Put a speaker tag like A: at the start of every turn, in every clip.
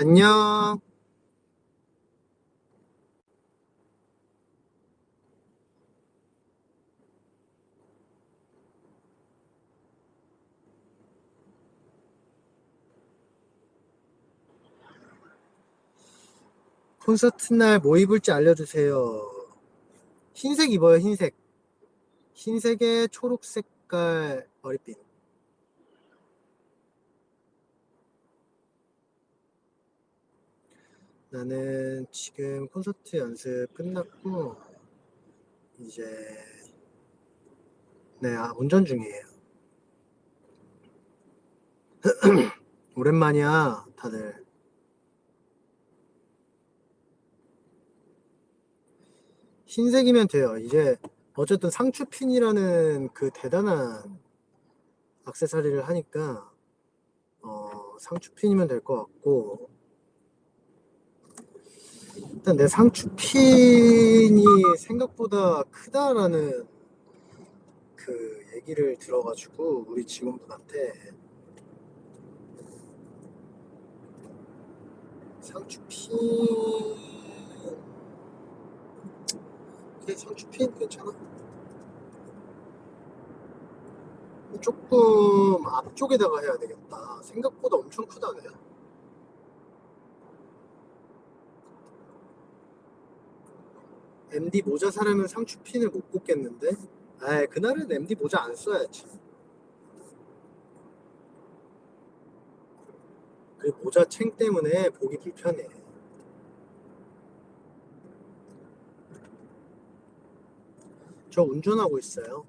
A: 안녕. 콘서트 날 뭐 입을지 알려주세요. 흰색 입어요, 흰색. 흰색에 초록 색깔 머리핀. 나는 지금 콘서트 연습 끝났고, 이제, 네, 아, 운전 중이에요. 오랜만이야, 다들. 흰색이면 돼요. 이제 어쨌든 상추핀이라는 그 대단한 악세사리를 하니까 어, 상추핀이면 될 것 같고 일단 내 상추핀이 생각보다 크다라는 그 얘기를 들어가지고 우리 직원분한테 상추핀 그래 상추핀 괜찮아? 조금 앞쪽에다가 해야 되겠다. 생각보다 엄청 크다네 MD 모자 사려면 상추 핀을 못 꽂겠는데? 아 그날은 MD 모자 안 써야지. 그 모자 챙 때문에 보기 불편해. 저 운전하고 있어요.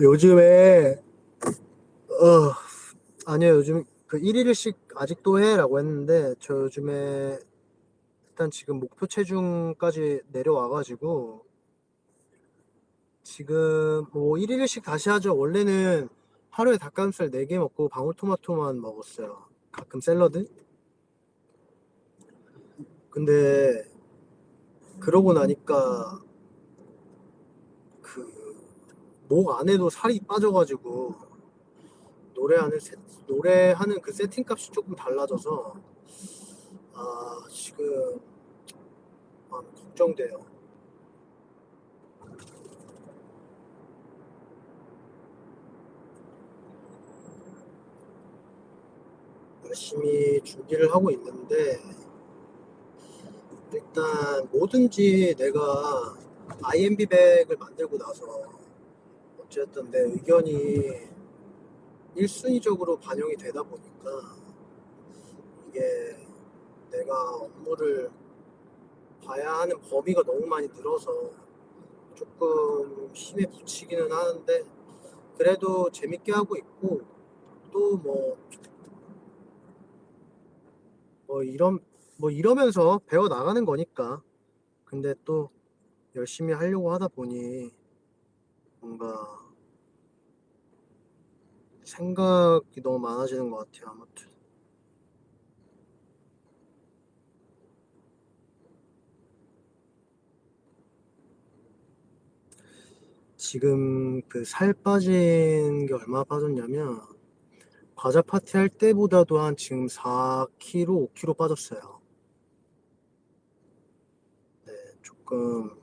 A: 요즘에 어 아니요 요즘 그 1일씩 아직도 해라고 했는데 저 요즘에 일단 지금 목표 체중까지 내려와가지고 지금 뭐 1일씩 다시 하죠. 원래는 하루에 닭가슴살 4개 먹고 방울토마토만 먹었어요. 가끔 샐러드. 근데 그러고 나니까 그 목 안에도 살이 빠져가지고 노래하는 세, 노래하는 그 세팅 값이 조금 달라져서 아 지금 아, 걱정돼요. 열심히 준비를 하고 있는데 일단 뭐든지 내가 IMB 백을 만들고 나서 어쨌든 내 의견이 1순위적으로 반영이 되다 보니까 이게 내가 업무를 봐야 하는 범위가 너무 많이 늘어서 조금 힘에 부치기는 하는데 그래도 재밌게 하고 있고 또뭐 뭐 이런 뭐 이러면서 배워 나가는 거니까. 근데 또 열심히 하려고 하다 보니 뭔가 생각이 너무 많아지는 것 같아요. 아무튼. 지금 그 살 빠진 게 얼마 빠졌냐면 과자 파티 할 때보다도 한 지금 4kg, 5kg 빠졌어요. 네, 조금.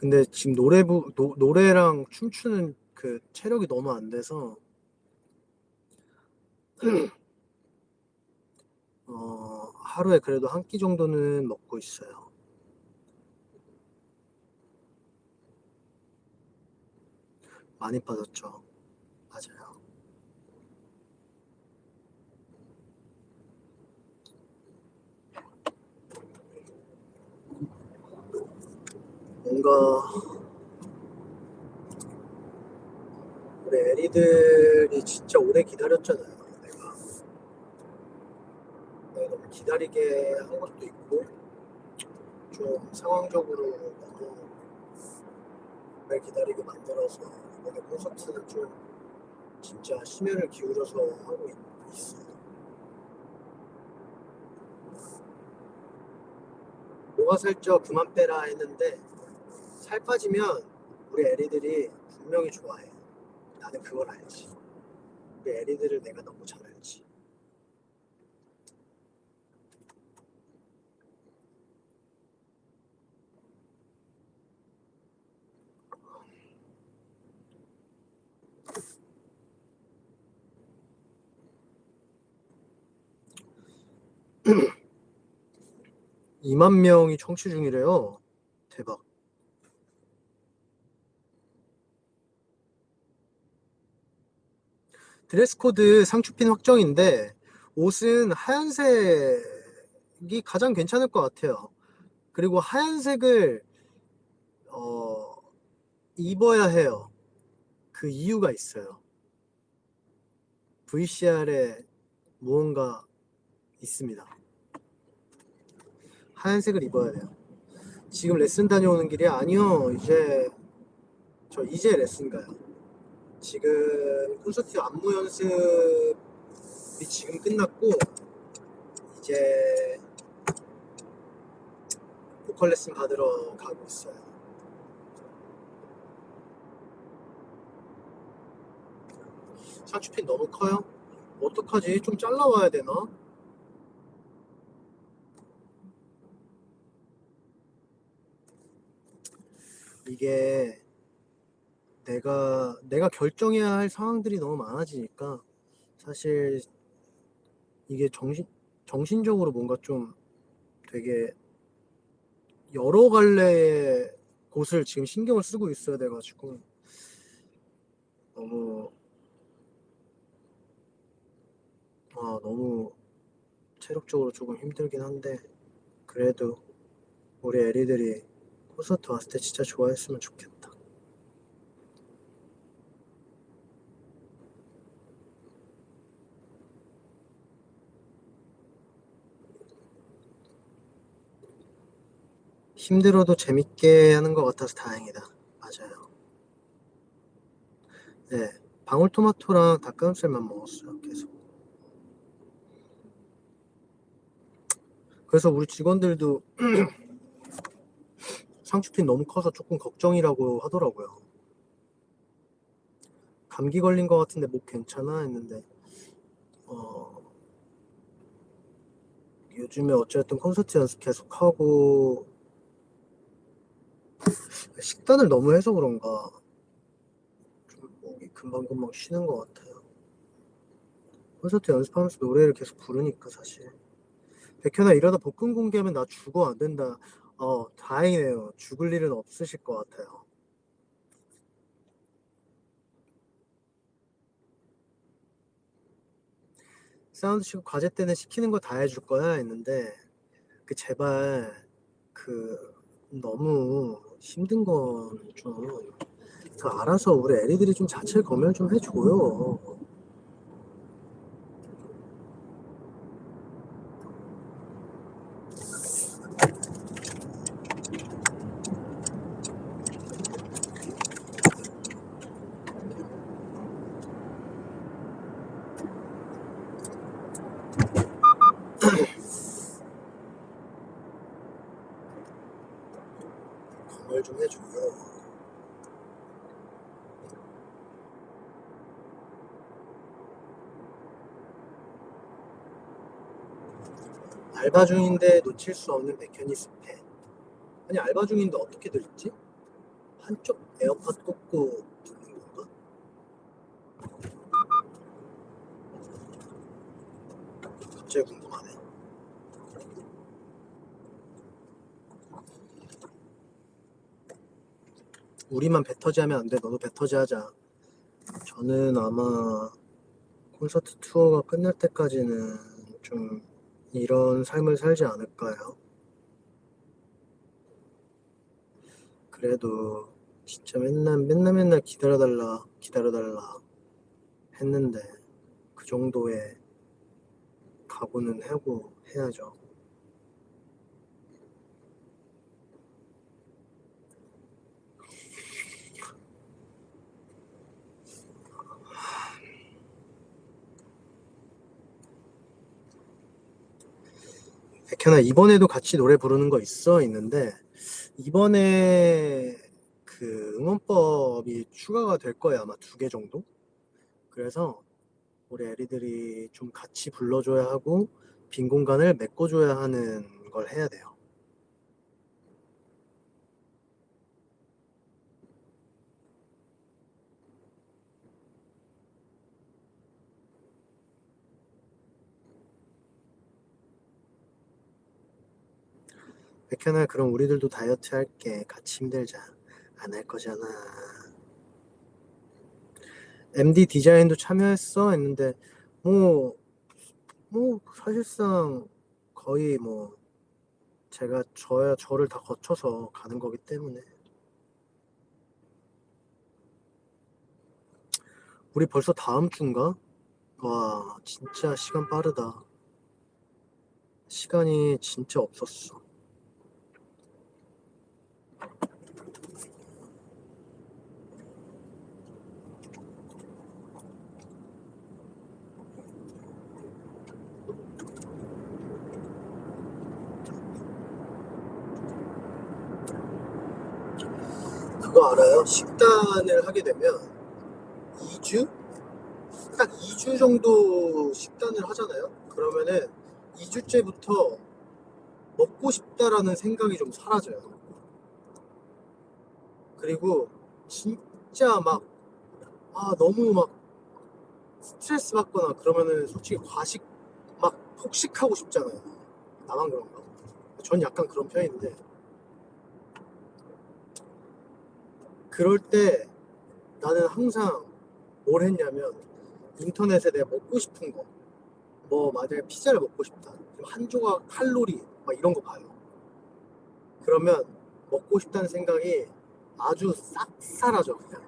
A: 근데 지금 노래부, 노, 노래랑 춤추는 그 체력이 너무 안 돼서, 어, 하루에 그래도 한 끼 정도는 먹고 있어요. 많이 빠졌죠. 맞아요. 뭔가 우리 애리들이 진짜 오래 기다렸잖아요. 내가 내가 너무 기다리게 한 것도 있고 좀 상황적으로 너무 오래 기다리게 만들어서 이번에 콘서트는 좀 진짜 심혈을 기울여서 하고 있, 있어. 뭐가 살쪄 그만 빼라 했는데 살 빠지면 우리 애리들이 분명히 좋아해. 나는 그걸 알지. 우리 애리들을 내가 너무 잘 알지. 이만 명이 청취 중이래요. 대박. 드레스 코드 상추핀 확정인데 옷은 하얀색이 가장 괜찮을 것 같아요. 그리고 하얀색을 어, 입어야 해요. 그 이유가 있어요. VCR에 무언가 있습니다. 하얀색을 입어야 돼요. 지금 레슨 다녀오는 길이 아니요. 이제 저 이제 레슨 가요. 지금 콘서트 안무 연습이 지금 끝났고 이제 보컬 레슨 받으러 가고 있어요. 상추핀 너무 커요? 어떡하지? 좀 잘라와야 되나? 이게 내가 내가 결정해야 할 상황들이 너무 많아지니까 사실 이게 정신 정신적으로 뭔가 좀 되게 여러 갈래의 곳을 지금 신경을 쓰고 있어야 돼가지고 너무 아 너무 체력적으로 조금 힘들긴 한데 그래도 우리 애리들이 콘서트 왔을 때 진짜 좋아했으면 좋겠다. 힘들어도 재밌게 하는 것 같아서 다행이다. 맞아요. 네, 방울토마토랑 닭가슴살만 먹었어요. 계속. 그래서 우리 직원들도 상추핀 너무 커서 조금 걱정이라고 하더라고요. 감기 걸린 것 같은데 목 괜찮아 했는데 어, 요즘에 어쨌든 콘서트 연습 계속 하고 식단을 너무 해서 그런가 좀 목이 금방금방 쉬는 것 같아요. 콘서트 연습하면서 노래를 계속 부르니까 사실 백현아 이러다 복근 공개하면 나 죽어 안 된다. 어 다행이네요. 죽을 일은 없으실 것 같아요. 사운드 치고 과제 때는 시키는 거 다 해줄 거야 했는데 그 제발 그 너무 힘든 건좀그 알아서 우리 애리들이 좀 자체 검열 좀 해줘요. 검열 좀 해줘요. 알바 중인데 놓칠 수 없는 백현이 습해. 아니 알바 중인데 어떻게 들지? 한쪽 에어팟 꽂고 듣는 건가? 갑자기 궁금하네. 우리만 배터지 하면 안 돼. 너도 배터지 하자. 저는 아마 콘서트 투어가 끝날 때까지는 좀 이런 삶을 살지 않을까요? 그래도 진짜 맨날 맨날 맨날 기다려달라 기다려달라 했는데 그 정도의 각오는 하고 해야죠. 백현아 이번에도 같이 노래 부르는 거 있어? 있는데 이번에 그그 응원법이 추가가 될 거예요. 아마 두 개 정도. 그래서 우리 애리들이 좀 같이 불러줘야 하고 빈 공간을 메꿔줘야 하는 걸 해야 돼요. 백현아 그럼 우리들도 다이어트 할게. 같이 힘들자. 안 할 거잖아. MD 디자인도 참여했어? 했는데 뭐뭐 사실상 거의 뭐 제가 저야 저를 다 거쳐서 가는 거기 때문에. 우리 벌써 다음 주인가? 와 진짜 시간 빠르다. 시간이 진짜 없었어 그거 알아요? 식단을 하게 되면 2주? 딱 2주 정도 식단을 하잖아요? 그러면은 2주째부터 먹고 싶다라는 생각이 좀 사라져요. 그리고 진짜 막, 아, 너무 막 스트레스 받거나 그러면은 솔직히 과식 막 폭식하고 싶잖아요. 나만 그런가? 전 약간 그런 편인데. 그럴 때 나는 항상 뭘 했냐면 인터넷에 내가 먹고 싶은 거, 뭐 만약에 피자를 먹고 싶다. 한 조각 칼로리 막 이런 거 봐요. 그러면 먹고 싶다는 생각이 아주 싹 사라져 그냥.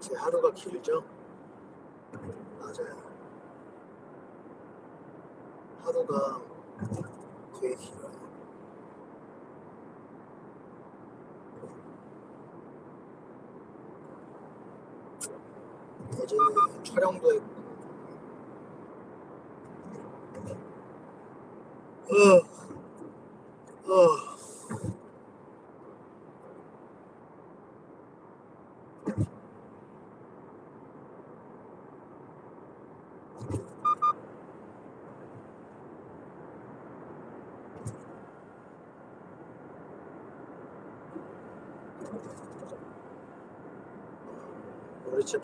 A: 제 하루가 길죠? 맞아요. 하루가 되게 길어요. 어제는 촬영도 했고, 어, 어,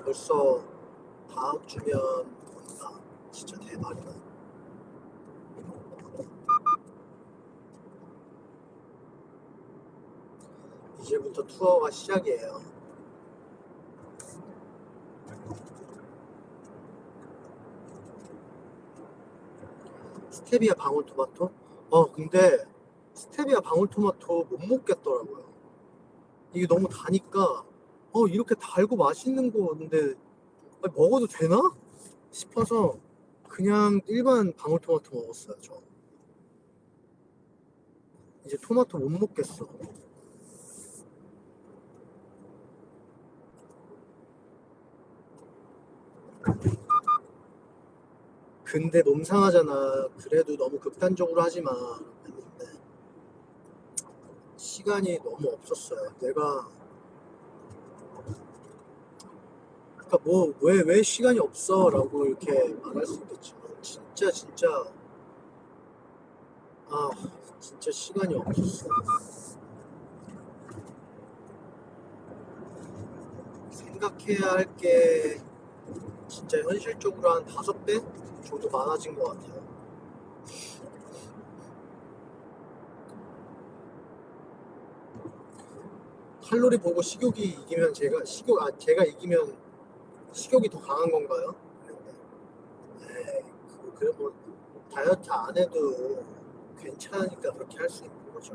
A: 벌써 다음 주면 온다. 진짜 대박이다. 이제부터 투어가 시작이에요. 스테비아 방울토마토? 어, 근데 스테비아 방울토마토 못 먹겠더라고요. 이게 너무 다니까, 어, 이렇게 달고 맛있는 건데, 아니, 먹어도 되나? 싶어서 그냥 일반 방울토마토 먹었어요, 저. 이제 토마토 못 먹겠어. 근데 몸 상하잖아. 그래도 너무 극단적으로 하지 마. 했는데 시간이 너무 없었어요. 내가 그러니까 뭐 왜 왜 시간이 없어라고 이렇게 말할 수 있겠지만 진짜 진짜 아 진짜 시간이 없었어. 생각해야 할 게 진짜 현실적으로 한 다섯 배 정도 많아진 것 같아요. 칼로리 보고 식욕이 이기면 제가 식욕 아 제가 이기면 식욕이 더 강한 건가요? 그, 그래 뭐 다이어트 안 해도 괜찮으니까 그렇게 할 수 있는 거죠.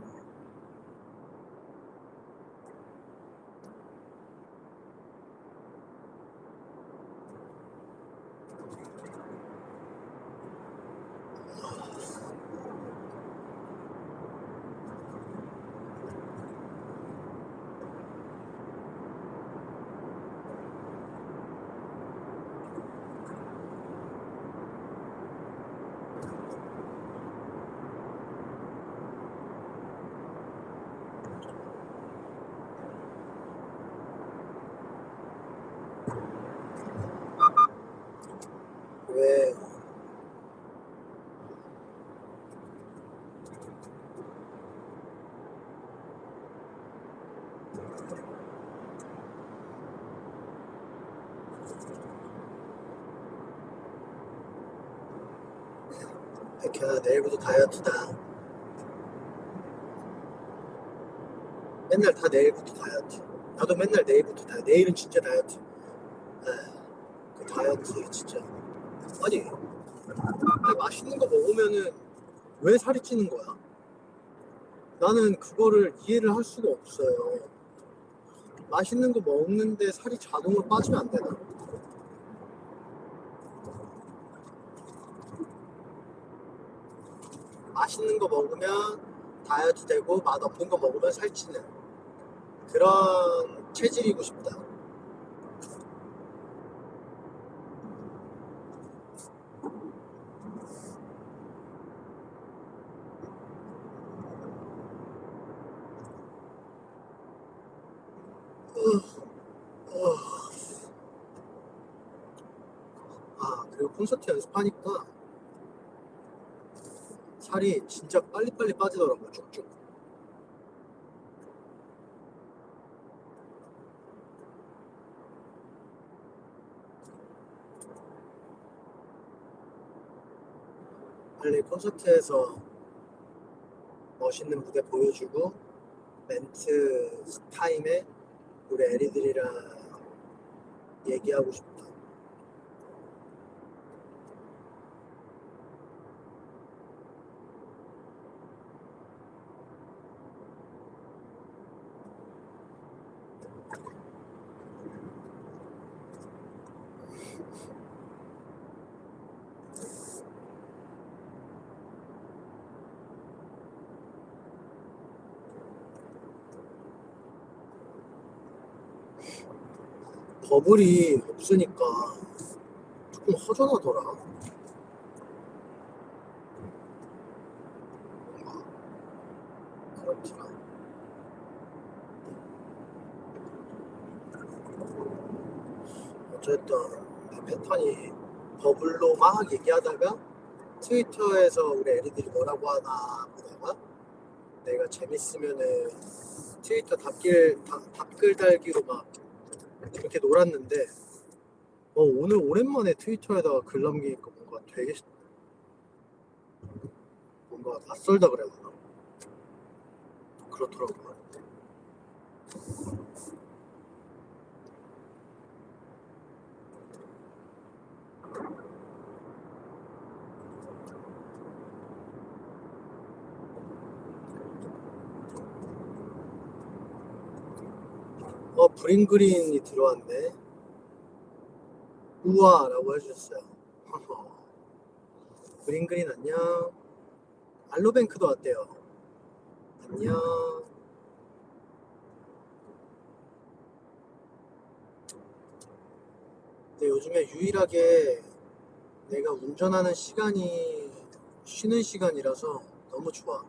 A: 백현아 내일부터 다이어트다. 맨날 다 내일부터 다이어트. 나도 맨날 내일부터 다이어트 내일은 진짜 다이어트. 아, 그 다이어트 진짜. 아니, 맛있는 거 먹으면은 왜 살이 찌는 거야? 나는 그거를 이해를 할 수가 없어요. 맛있는 거 먹는데 살이 자동으로 빠지면 안 되나? 맛있는 거 먹으면 다이어트 되고 맛 없는 거 먹으면 살찌는 그런 체질이고 싶다. 어. 아 콘서트 연습하니까 살이 진짜 빨리빨리 빠지더라고 쭉쭉. 빨리 콘서트에서 멋있는 무대 보여주고 멘트 타임에 우리 애리들이랑 얘기하고 싶다 버블이 없으니까 조금 허전하더라. 어쨌든 내 패턴이 버블로 막 얘기하다가 트위터에서 우리 애리들이 뭐라고 하나 보다가 내가 재밌으면은 트위터 답글 답, 답글 달기로 막 이렇게 놀았는데 어, 오늘 오랜만에 트위터에다가 글 남기니까 뭔가 되게 뭔가 낯설다 그래야 되나 그렇더라고요 어 브링그린이 들어왔네. 우와 라고 해주셨어요. 브링그린 안녕. 알로뱅크도 왔대요. 안녕. 근데 요즘에 유일하게 내가 운전하는 시간이 쉬는 시간이라서 너무 좋아.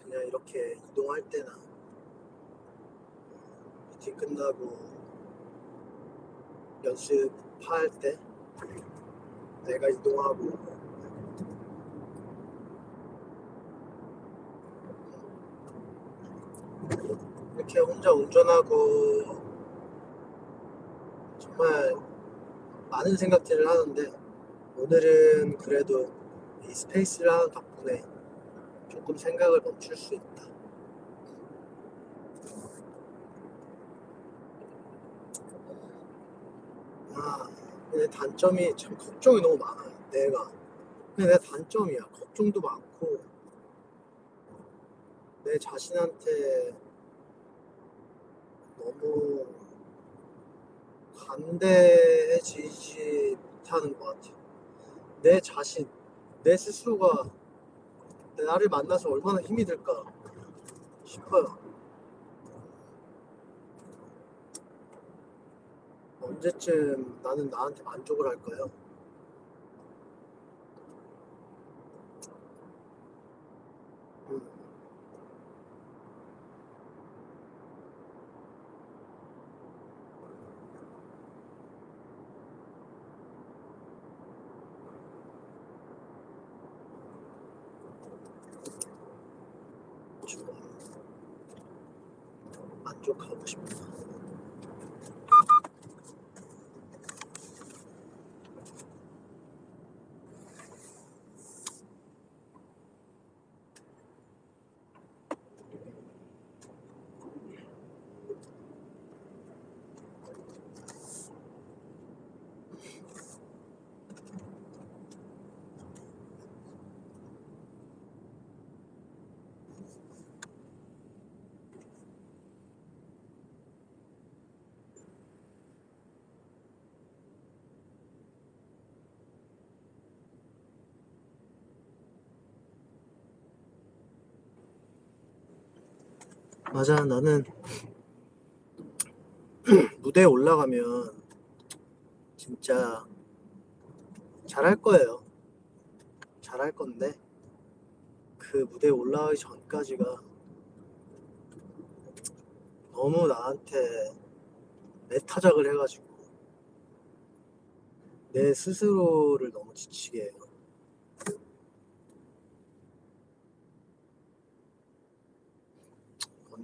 A: 그냥 이렇게 이동할 때나 미팅 끝나고 연습할 때 내가 이동하고 이렇게 혼자 운전하고 정말 많은 생각들을 하는데 오늘은 그래도 이 스페이스를 하는 덕분에 조금 생각을 멈출 수 있다. 아, 내 단점이 참 걱정이 너무 많아요. 내가. 그게 내 단점이야. 걱정도 많고, 내 자신한테 너무 관대해지지 못하는 것 같아. 내 자신, 내 스스로가 나를 만나서 얼마나 힘이 들까 싶어요. 언제쯤 나는 나한테 만족을 할까요? 음. 만족하고 싶다. 맞아, 나는 무대에 올라가면 진짜 잘할 거예요. 잘할 건데 그 무대에 올라가기 전까지가 너무 나한테 애타작을 해가지고 내 스스로를 너무 지치게 해요.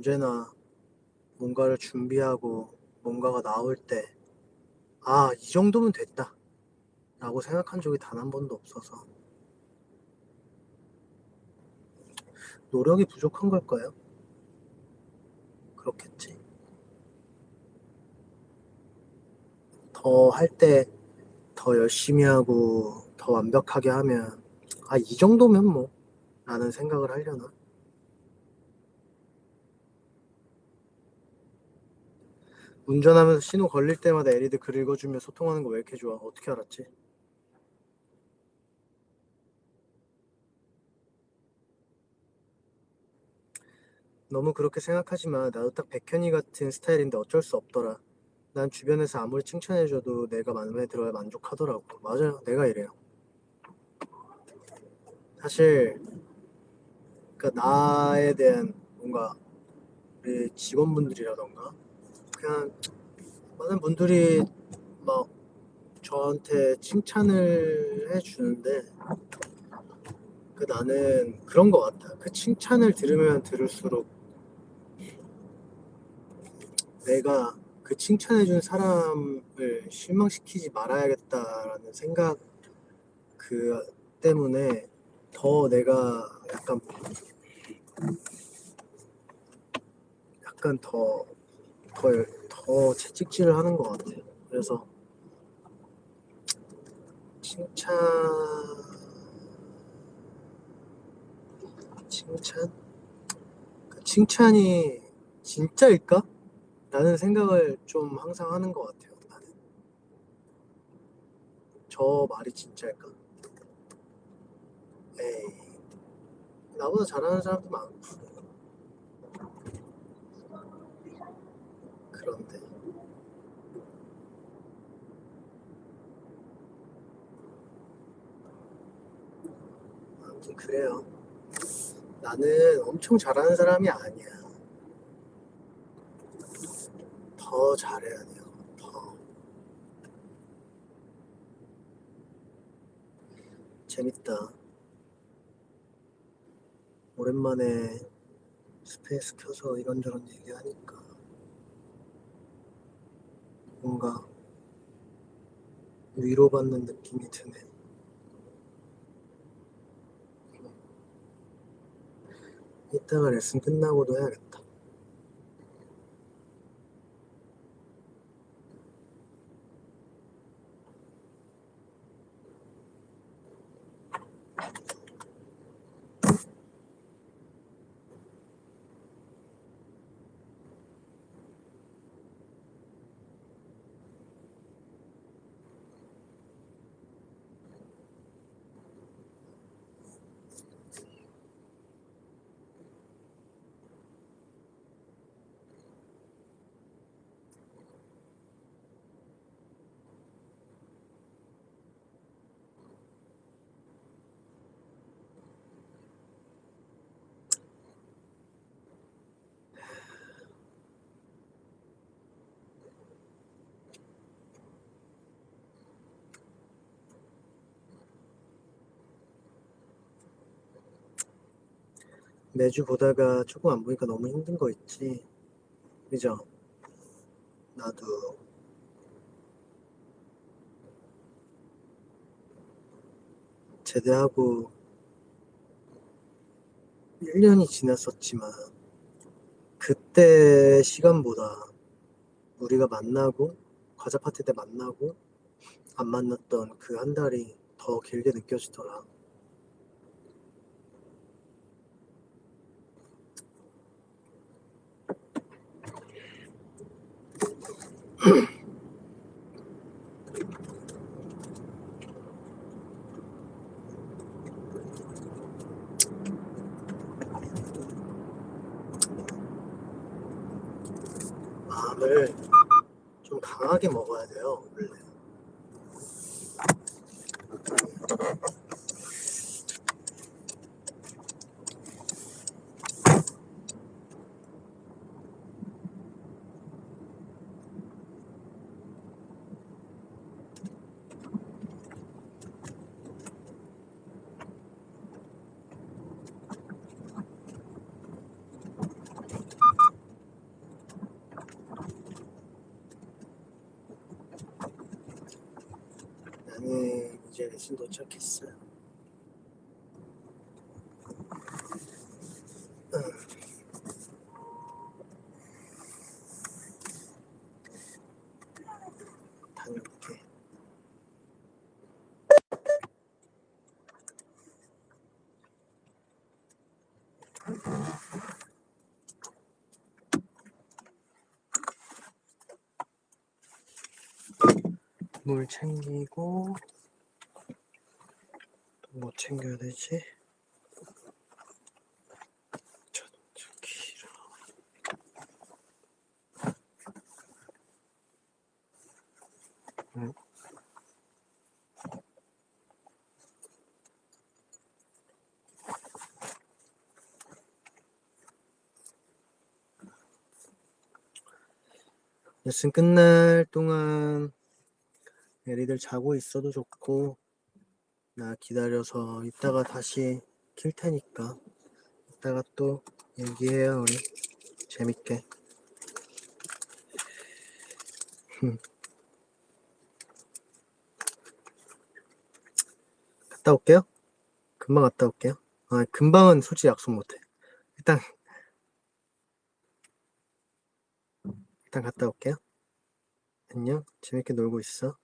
A: 언제나 뭔가를 준비하고 뭔가가 나올 때, 아, 이 정도면 됐다. 라고 생각한 적이 단 한 번도 없어서. 노력이 부족한 걸까요? 그렇겠지. 더 할 때 더 열심히 하고 더 완벽하게 하면, 아, 이 정도면 뭐, 라는 생각을 하려나? 운전하면서 신호 걸릴 때마다 에리드 글 읽어주며 소통하는 거 왜 이렇게 좋아? 어떻게 알았지? 너무 그렇게 생각하지 마. 나도 딱 백현이 같은 스타일인데 어쩔 수 없더라. 난 주변에서 아무리 칭찬해줘도 내가 마음에 들어야 만족하더라고. 맞아요. 내가 이래요. 사실 그러니까 나에 대한 뭔가 우리 직원분들이라던가 그냥 많은 분들이 막 저한테 칭찬을 해주는데 그 나는 그런 것 같아. 그 칭찬을 들으면 들을수록 내가 그 칭찬해준 사람을 실망시키지 말아야겠다라는 생각 그 때문에 더 내가 약간 약간 더 더, 더 채찍질을 하는 것 같아요. 그래서 칭찬 칭찬 그 칭찬이 진짜일까? 라는 생각을 좀 항상 하는 것 같아요. 나는 저 말이 진짜일까? 에이 나보다 잘하는 사람도 많고 그런데 아무튼 그래요. 나는 엄청 잘하는 사람이 아니야. 더 잘해야 돼요. 더. 재밌다. 오랜만에 스페이스 켜서 이런저런 얘기하니까 뭔가 위로받는 느낌이 드네. 이따가 레슨 끝나고도 해야겠다. 매주 보다가 조금 안 보니까 너무 힘든 거 있지. 그죠? 나도 제대하고 1년이 지났었지만 그때 시간보다 우리가 만나고 과자 파티 때 만나고 안 만났던 그 한 달이 더 길게 느껴지더라. 마음을 좀 강하게 먹어야 돼요, 원래. 레슨 도착했어요. 응. 다녀올게. 물 챙기고 챙겨야 되지? 응. 레슨 끝날 동안 애리들 자고 있어도 좋고 나 기다려서 이따가 다시 킬 테니까 이따가 또 얘기해요 우리. 재밌게. 흠. 갔다 올게요? 금방 갔다 올게요? 아 금방은 솔직히 약속 못해. 일단 일단 갔다 올게요. 안녕. 재밌게 놀고 있어